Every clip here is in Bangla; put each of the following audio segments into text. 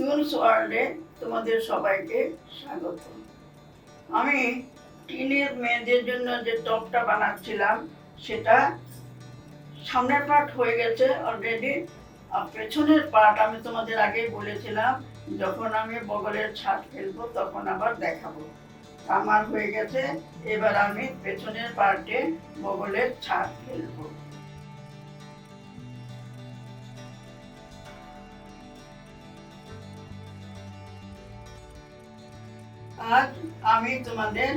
জুনস ওয়ার্ল্ডে তোমাদের সবাইকে স্বাগত। আমি টিনের মেয়েদের জন্য যে টপটা বানাচ্ছিলাম, সেটা সামনের পার্ট হয়ে গেছে অলরেডি আর পেছনের পার্ট আমি তোমাদের আগেই বলেছিলাম, যখন আমি বগলের ছাদ ফেলব তখন আবার দেখাবো। আমার হয়ে গেছে, এবার আমি পেছনের পার্টে বগলের ছাদ ফেলব। আজ আমি তোমাদের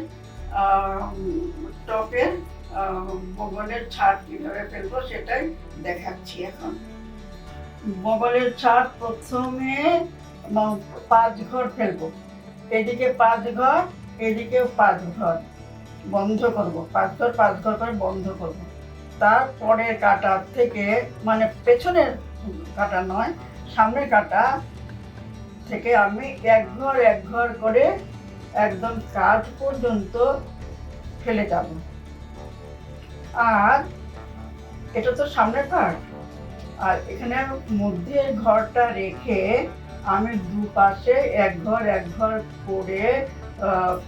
টপের বগলের ছাদ কীভাবে ফেলব সেটাই দেখাচ্ছি এখন। বগলের ছাদ প্রথমে পাঁচ ঘর ফেলব। এদিকে পাঁচ ঘর এদিকেও পাঁচ ঘর বন্ধ করব। পাঁচ ঘর পাঁচ ঘর করে বন্ধ করব। তারপরের কাটা থেকে মানে পেছনের কাটা নয়, সামনের কাটা থেকে আমি এক ঘর এক ঘর করে একদম কাজ পর্যন্ত ফেলে যাব। আর এটা তো সামনের পার্ট আর এখানে মধ্যে ঘরটা রেখে আমি দুপাশে এক ঘর এক ঘর করে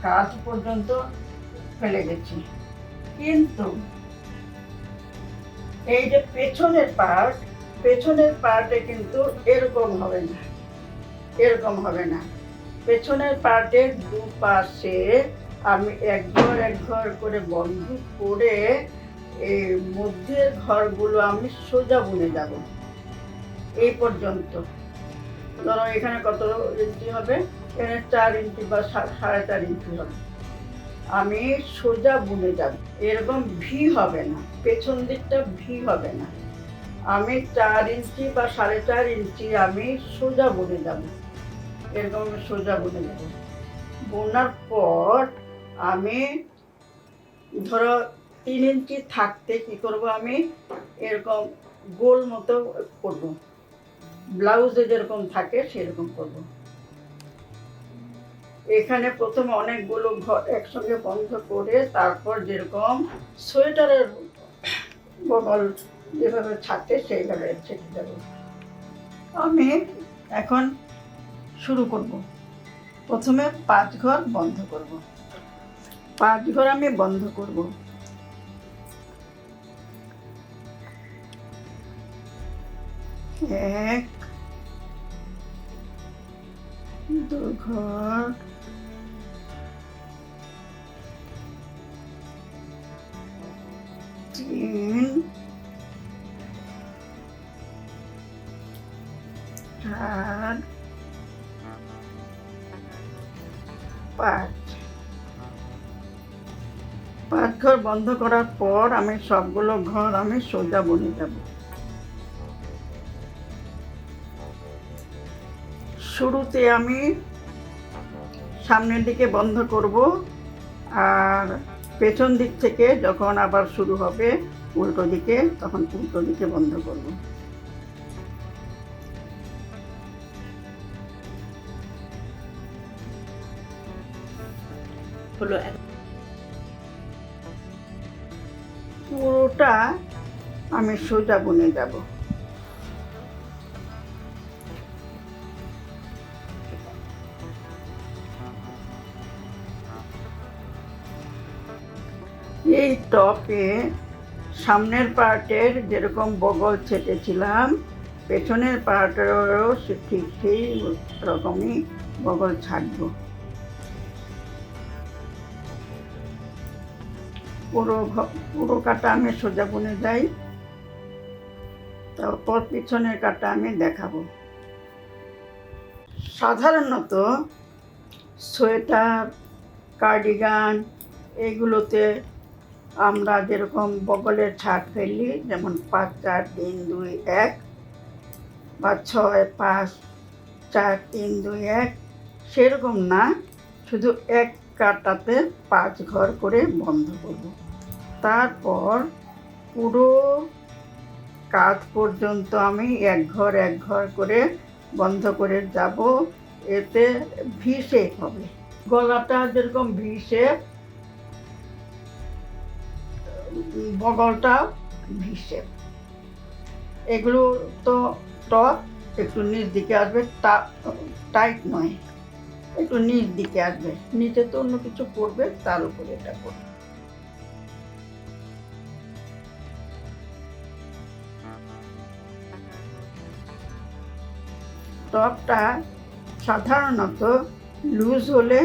কাজ পর্যন্ত ফেলে গেছি। কিন্তু এই যে পেছনের পার্ট পেছনের পার্টে কিন্তু এরকম হবে না। এরকম হবে না। পেছনের পার্টের দুপাশে আমি এক ঘর এক ঘর করে বন্ধ করে এই মধ্যের ঘরগুলো আমি সোজা বুনে যাব। এই পর্যন্ত। ধরো এখানে কত ইঞ্চি হবে? এখানে চার ইঞ্চি বা সাড়ে চার ইঞ্চি হবে। আমি সোজা বুনে যাব। এরকম ভি হবে না। পেছন দিকটা ভি হবে না। আমি চার ইঞ্চি বা সাড়ে চার ইঞ্চি আমি সোজা বুনে যাব। এরকম সোজা বুনে যাব বোনার পর আমি ধরো তিন ইঞ্চি থাকতে কি করব আমি? এরকম গোল মতো করব। ব্লাউজে যেরকম থাকে সেরকম করব। এখানে প্রথমে অনেকগুলো ঘর একসঙ্গে বন্ধ করে তারপর যেরকম সোয়েটারের বগল যেভাবে থাকে সেইভাবে আমি এখন শুরু করব। প্রথমে পাঁচ ঘর বন্ধ করব। পাঁচ ঘর আমি বন্ধ করব। এক দু ঘর তিন চার পাঁচ পাঁচ ঘর বন্ধ করার পর আমি সবগুলো ঘর আমি সোজা বনে যাব। শুরুতে আমি সামনের দিকে বন্ধ করব আর পেছন দিক থেকে যখন আবার শুরু হবে, উল্টো দিকে, তখন উল্টো দিকে বন্ধ করব। হলো পুরোটা আমি সোজা বুনে যাব। এই টপে সামনের পার্টের যেরকম বগল ছেটেছিলাম, পেছনের পার্টেরও ঠিক সেই রকমই বগল ছাড়বো পুরো পুরো কাটা আমি সোজা বুনে যাই। তারপর পিছনের কাটা আমি দেখাবো। সাধারণত সোয়েটার, কার্ডিগান এগুলোতে আমরা যেরকম বগলের ছাদ ফেলি, যেমন পাঁচ, চার, তিন, দুই, এক বা ছয়, পাঁচ, চার, তিন, দুই, এক সেরকম না। শুধু এক কাটাতে পাঁচ ঘর করে বন্ধ করব। তারপর পুরো কাজ পর্যন্ত আমি এক ঘর এক ঘর করে বন্ধ করে যাব। এতে ভি শেপ হবে। গলাটা যেরকম ভি শেপ বগলটা ভি শেপ এগুলো তো টপ, একটু নিচ দিকে আসবে টাইট নয়, একটু নিচ দিকে আসবে। নিচে তো অন্য কিছু পড়বে তার উপরে এটা পড়বে টপটা সাধারণত লুজ হলে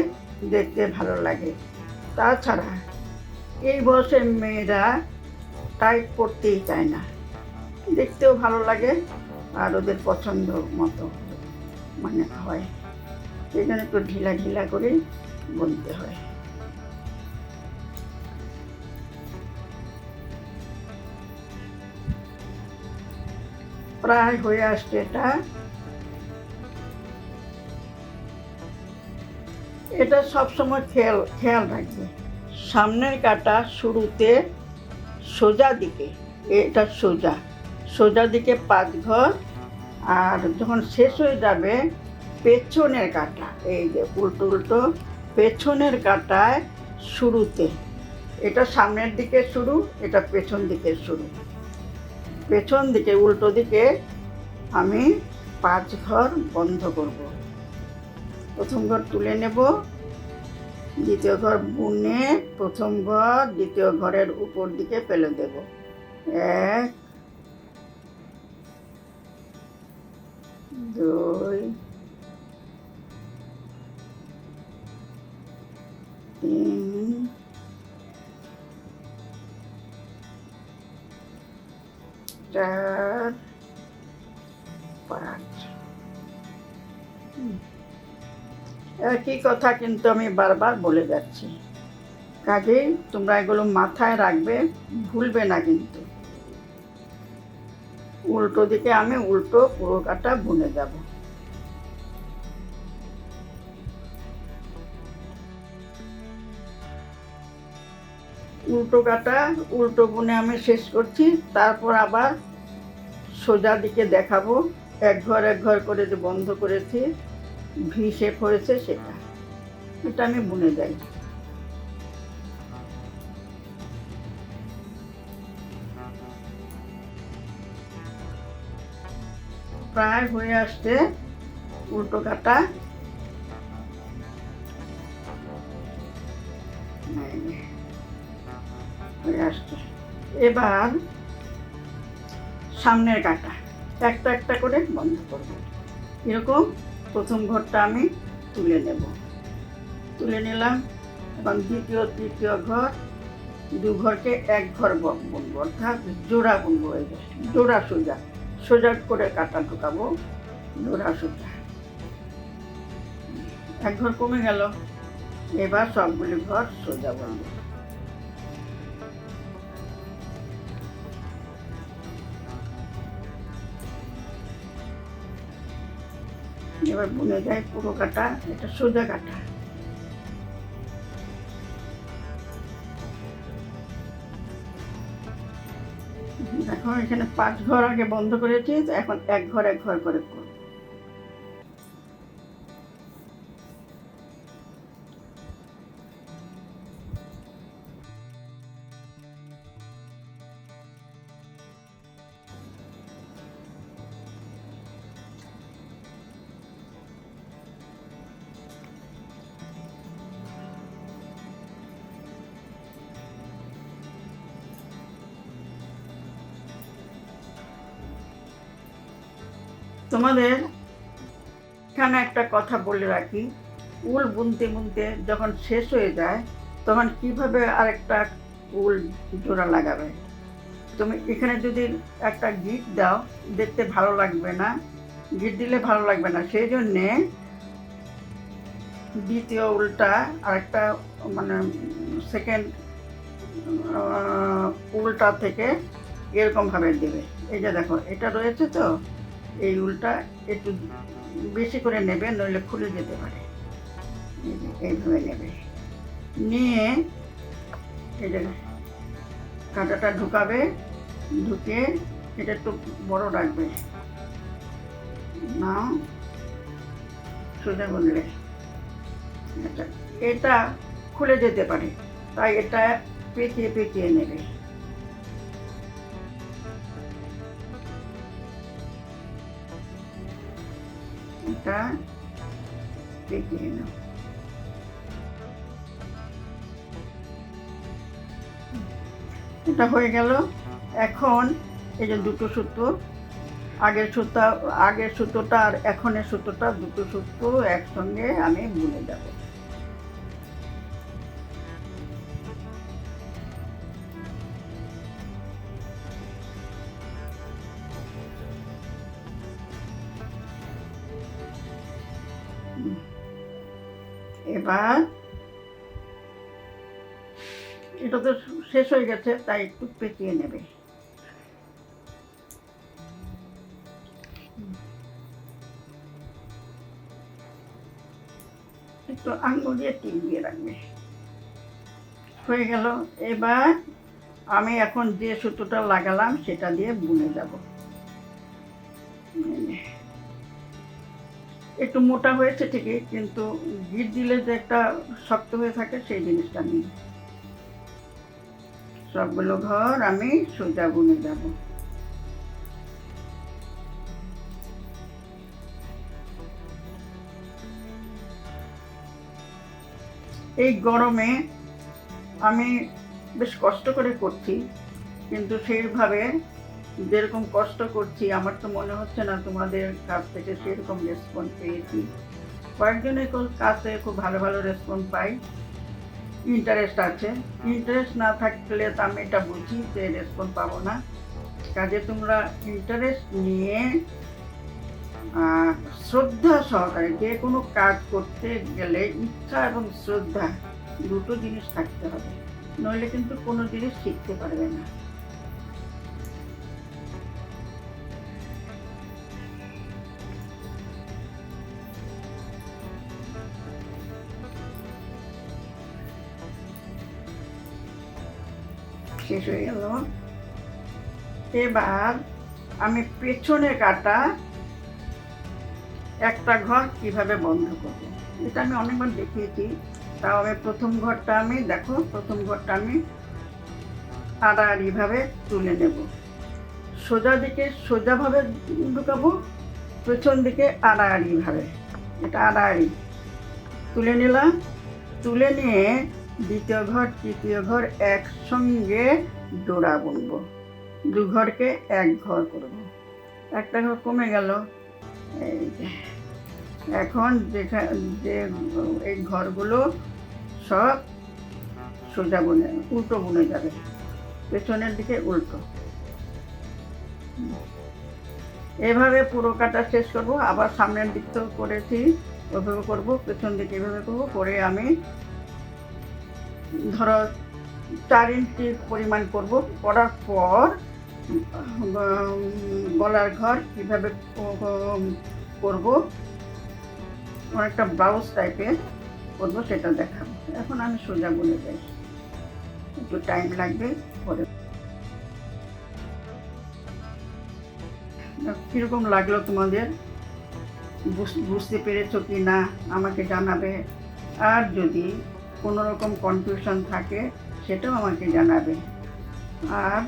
দেখতে ভালো লাগে। তাছাড়া এই বয়সের মেয়েরা টাইট পরতেই চায় না। দেখতেও ভালো লাগে আর ওদের পছন্দ মতো মানে হয়। সেই জন্য একটু ঢিলা ঢিলা করে বুনতে হয়। প্রায় হয়ে আসছে এটা। এটা সবসময় খেয়াল খেয়াল রাখবে। সামনের কাটা শুরুতে সোজা দিকে, এটা সোজা। সোজা দিকে পাঁচ ঘর আর যখন শেষ হয়ে যাবে পেছনের কাটা, এই যে উল্টো উল্টো, পেছনের কাটায় শুরুতে। এটা সামনের দিকে শুরু, এটা পেছন দিকে শুরু। পেছন দিকে, উল্টো দিকে আমি পাঁচ ঘর বন্ধ করব। প্রথম ঘর তুলে নেব। দ্বিতীয় ঘর বুনে প্রথম ঘর, দ্বিতীয় ঘরের উপর দিকে ফেলে দেব। এক, দুই, তিন, চার একই কথা কিন্তু আমি বারবার বলে যাচ্ছি। কাজেই তোমরা এগুলো মাথায় রাখবে, ভুলবে না কিন্তু। উল্টো দিকে আমি উল্টো পুরো কাটা বুনে যাব। উল্টো কাটা, উল্টো বুনে আমি শেষ করছি, তারপর আবার সোজা দিকে দেখাবো। এক ঘর এক ঘর করে যে বন্ধ করেছি ভি শেপ হয়েছে সেটা। এটা আমি বুনে যাই। প্রায় হয়ে আসছে উল্টো কাটা। হয়ে এবার সামনের কাটা। একটা একটা করে বন্ধ করব। এরকম প্রথম ঘরটা আমি তুলে নেব। তুলে নিলাম এবং দ্বিতীয়, তৃতীয় ঘর, দু ঘরকে এক ঘর বুনবো, অর্থাৎ জোড়া বুনবো জোড়া সোজা। সোজা করে কাটা ঢুকাবো জোড়া সোজা। এক ঘর কমে গেল, এবার সবগুলি ঘর সোজা বলব এবার বুনে যায় পুরো কাটা, এটা সোজা কাটা। দেখো, এখানে পাঁচ ঘর আগে বন্ধ করেছি এখন এক ঘর এক ঘর করে তোমাদের এখানে একটা কথা বলে রাখি। উল বুনতে বুনতে যখন শেষ হয়ে যায়, তখন কীভাবে আরেকটা উল জোড়া লাগাবে? তুমি এখানে যদি একটা গিট দাও, দেখতে ভালো লাগবে না। গিট দিলে ভালো লাগবে না। সেই জন্যে দ্বিতীয় উলটা আরেকটা মানে সেকেন্ড উলটা থেকে এরকমভাবে দেবে। এই যে দেখো, এটা রয়েছে তো? এই উলটা একটু বেশি করে নেবে, নইলে খুলে যেতে পারে। এইভাবে নেবে। নিয়ে যে কাঁটাটা ঢুকাবে, ঢুকে এটা একটু বড় রাখবে। নাও, সোজা বললে। আচ্ছা এটা খুলে যেতে পারে, তাই এটা পেঁচিয়ে পেঁচিয়ে নেবে। এটা পেঁচিয়ে নাও। এটা হয়ে গেল। এখন এই যে দুটো সুতো, আগের সুতা, আগের সুতোটা আর এখনের সুতোটা, দুটো সুতো একসঙ্গে আমি বুনে যাব এবার এটা তো শেষ হয়ে গেছে, তাই একটু পেঁচিয়ে নেবে। একটু আঙুল দিয়ে টিপ দিয়ে রাখবে। হয়ে গেল, এবার আমি এখন যে সুতোটা লাগালাম, সেটা দিয়ে বুনে যাব। একটু মোটা হয়েছে ঠিকই, কিন্তু গিট দিলে যে একটা শক্ত হয়ে থাকে সেই জিনিসটা নেই। সবগুলো ঘর আমি সোজা বুনে যাব। এই গরমে আমি বেশ কষ্ট করে করছি, কিন্তু সেইভাবে যেরকম কষ্ট করছি, আমার তো মনে হচ্ছে না তোমাদের কাছ থেকে সেরকম রেসপন্স পেয়েছি। কয়েকজনের কাছে খুব ভালো ভালো রেসপন্স পাই। ইন্টারেস্ট আছে। ইন্টারেস্ট না থাকলে তো আমি এটা বুঝি যে রেসপন্স পাবো না। কাজে তোমরা ইন্টারেস্ট নিয়ে শ্রদ্ধা সহকারে যে কোনো কাজ করতে গেলে ইচ্ছা এবং শ্রদ্ধা দুটো জিনিস থাকতে হবে। নইলে কিন্তু কোনো জিনিস শিখতে পারবে না। শেষ হয়ে গেল। এবার আমি পেছনে কাটা একটা ঘর কীভাবে বন্ধ করব। এটা আমি অনেকবার দেখিয়েছি। তাও আমি প্রথম ঘরটা আমি, দেখো, প্রথম ঘরটা আমি আড়াআড়িভাবে তুলে নেব। সোজা দিকে সোজাভাবে ঢুকাবো, পেছন দিকে আড়াআড়িভাবে। এটা আড়াআড়ি। তুলে নিলাম। তুলে নিয়ে দ্বিতীয় ঘর, তৃতীয় ঘর একসঙ্গে ডোরা বুনবো। দু ঘরকে এক ঘর করব। একটা ঘর কমে গেল। এই এখন যেখানে যে এই ঘরগুলো সব সোজা বুনে, উল্টো বুনে যাবে। পেছনের দিকে উল্টো। এভাবে পুরো কাটা শেষ করব। আবার সামনের দিক তো করেছি। ওইভাবে করব, পেছন দিকে এভাবে করব। করে আমি ধরো চার ইঞ্চি পরিমাণ করব, করার পর গলার ঘর কীভাবে করব, অনেকটা ব্লাউজ টাইপের করব, সেটা দেখাবো। এখন আমি সোজা বলে যাই। একটু টাইম লাগবে, পরে। কীরকম লাগল তোমাদের? বুঝ- বুঝতে পেরেছ কি না আমাকে জানাবে। আর যদি কোনো রকম কনফিউশন থাকে, সেটাও আমাকে জানাবে। আর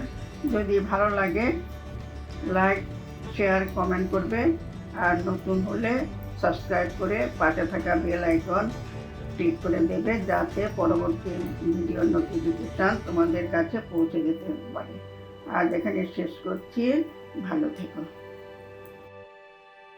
যদি ভালো লাগে লাইক শেয়ার কমেন্ট করবে। আর নতুন হলে সাবস্ক্রাইব করে পাশে থাকা বেল আইকন ক্লিক করে দেবে, যাতে পরবর্তী ভিডিওর নোটিফিকেশান তোমাদের কাছে পৌঁছে যেতে পারে। আজ এখানে শেষ করছি। ভালো থেকো।